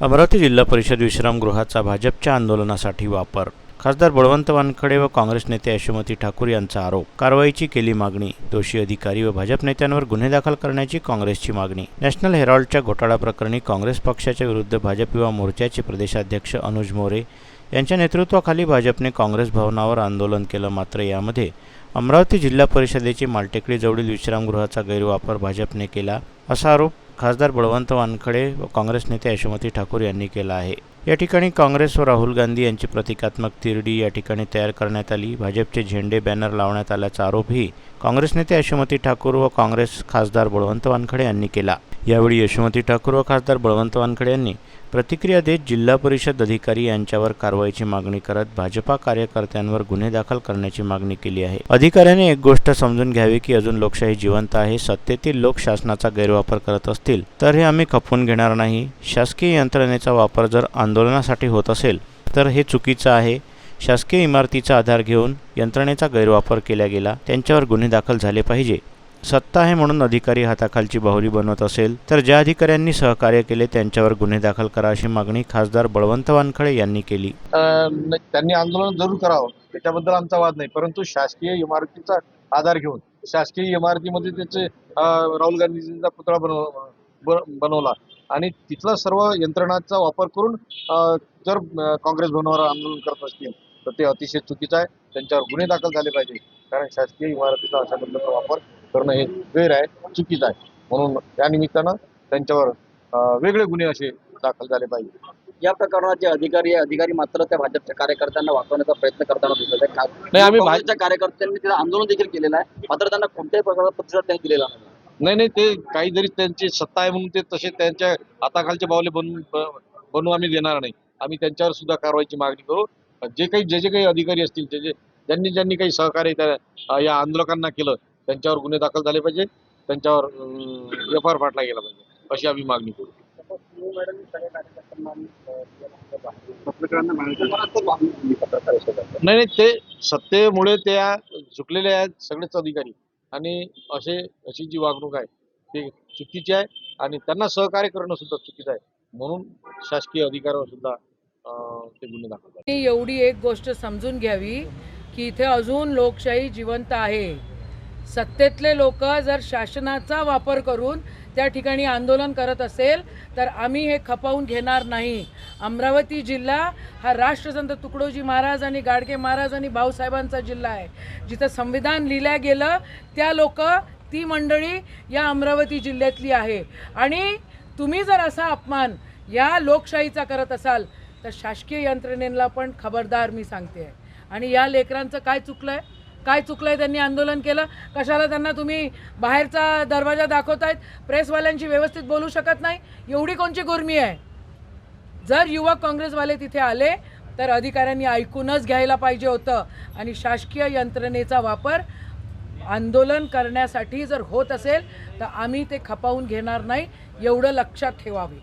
अमरावती जिल्हा परिषद विश्रामगृहाचा भाजपच्या आंदोलनासाठी वापर. खासदार बळवंत वानखडे व काँग्रेस नेते यशोमती ठाकूर यांचा आरोप. कारवाईची केली मागणी दोषी अधिकारी व भाजप नेत्यांवर गुन्हे दाखल करण्याची काँग्रेसची मागणी. नॅशनल हेराल्डच्या घोटाळा प्रकरणी काँग्रेस पक्षाच्या विरुद्ध भाजप युवा मोर्चाचे प्रदेशाध्यक्ष अनुज मोरे यांच्या नेतृत्वाखाली भाजपने काँग्रेस भवनावर आंदोलन केलं मात्र यामध्ये अमरावती जिल्हा परिषदेची मालटेकडीजवळील विश्रामगृहाचा गैरवापर भाजपने केला असा आरोप खासदार बळवंत वानखडे व काँग्रेस नेते यशोमती ठाकूर यांनी केला आहे. या ठिकाणी काँग्रेस व राहुल गांधी यांची प्रतिकात्मक तिरडी या ठिकाणी तयार करण्यात आली. भाजपचे झेंडे बॅनर लावण्यात आल्याचा आरोपही काँग्रेस नेते यशोमती ठाकूर व काँग्रेस खासदार बळवंत वानखडे यांनी केला. यावेळी यशोमती ठाकूर व खासदार बळवंत वानखडे यांनी प्रतिक्रिया देत जिल्हा परिषद अधिकारी यांच्यावर कारवाईची मागणी करत भाजपा कार्यकर्त्यांवर गुन्हे दाखल करण्याची मागणी केली आहे. अधिकाऱ्याने एक गोष्ट समजून घ्यावी की अजून लोकशाही जिवंत आहे सत्तेतील लोक शासनाचा गैरवापर करत असतील तर हे आम्ही खपवून घेणार नाही. शासकीय यंत्रणेचा वापर जर आंदोलनासाठी होत असेल तर हे चुकीचं आहे. शासकीय इमारतीचा आधार घेऊन यंत्रणेचा गैरवापर केला गेला त्यांच्यावर गुन्हे दाखल झाले पाहिजे. सत्ता आहे म्हणून अधिकारी हाताखालची बाहुली बनवत असेल तर ज्या अधिकाऱ्यांनी सहकार्य केले त्यांच्यावर गुन्हे दाखल करा अशी मागणी खासदार बळवंत वानखळे यांनी केली. त्यांनी आंदोलन जरूर करावं त्याच्याबद्दल आमचा वाद नाही. परंतु शासकीय इमारतीचा आधार घेऊन शासकीय इमारतीमध्ये त्याचे राहुल गांधीजींचा पुतळा बनव बनवला. आणि तिथला सर्व यंत्रणाचा वापर करून जर काँग्रेस भवनावर आंदोलन करत असतील तर ते अतिशय चुकीचं आहे. त्यांच्यावर गुन्हे दाखल झाले पाहिजे. कारण शासकीय इमारतीचा अशा पद्धतीचा वापर करणं हे गैर आहे चुकीचं आहे. म्हणून त्या निमित्तानं त्यांच्यावर वेगळे गुन्हे असे दाखल झाले पाहिजे. या प्रकरणाचे अधिकारी अधिकारी मात्र त्या भाजपच्या कार्यकर्त्यांना वाचवण्याचा प्रयत्न करताना दिसत आहे नाही, आम्ही भा- काँग्रेसच्या कार्यकर्त्यांनी तिथे आंदोलन देखील केलेलं आहे. मात्र त्यांना कोणत्याही प्रकारचा प्रतिसाद त्यांनी दिलेला नाही. नाही नाही ते काही जरी त्यांची सत्ता आहे म्हणून ते तसे त्यांच्या हाताखालचे बावले बनवून बनवून आम्ही देणार नाही. आम्ही त्यांच्यावर सुद्धा कारवाईची मागणी करू. जे काही जे जे काही अधिकारी असतील जे जे ज्यांनी ज्यांनी काही सहकार्य या आंदोलकांना केलं त्यांच्यावर गुन्हे दाखल झाले पाहिजे. त्यांच्यावर एफ आर फाटला गेला पाहिजे. अशी आम्ही मागणी करू. नाही नाही ते सत्तेमुळे त्या झुकलेले आहेत सगळेच अधिकारी. आणि असे अशी जी वागणूक आहे ती चुकीची आहे आणि त्यांना सहकार्य करणं सुद्धा चुकीचं आहे. म्हणून शासकीय अधिकाऱ्यावर सुद्धा ते गुन्हे दाखल झाले. एवढी एक गोष्ट समजून घ्यावी की इथे अजून लोकशाही जिवंत आहे. सत्तेतले लोक जर शासनाचा वापर करून त्या ठिकाणी आंदोलन करत असेल तर आम्ही हे खपवून घेणार नाही. अमरावती जिल्हा हा राष्ट्रसंत तुकडोजी महाराज आणि गाडगे महाराज आणि भाऊसाहेबांचा जिल्हा आहे. जिथं संविधान लिहिल्या गेलं त्या लोक ती मंडळी या अमरावती जिल्ह्यातली आहे. आणि तुम्ही जर असा अपमान या लोकशाहीचा करत असाल तर शासकीय यंत्रणेला पण खबरदार मी सांगते. आहे आणि या लेकरांचं काय चुकलं आहे काय चुकलं आहे त्यांनी आंदोलन केलं? कशाला त्यांना तुम्ही बाहेरचा दरवाजा दाखवतायत? प्रेसवाल्यांशी व्यवस्थित बोलू शकत नाही. एवढी कोणची गुरमी आहे? जर युवक काँग्रेसवाले तिथे आले तर अधिकाऱ्यांनी ऐकूनच घ्यायला पाहिजे होतं. आणि शासकीय यंत्रणेचा वापर आंदोलन करण्यासाठी जर होत असेल तर आम्ही ते खपावून घेणार नाही. एवढं लक्षात ठेवावे.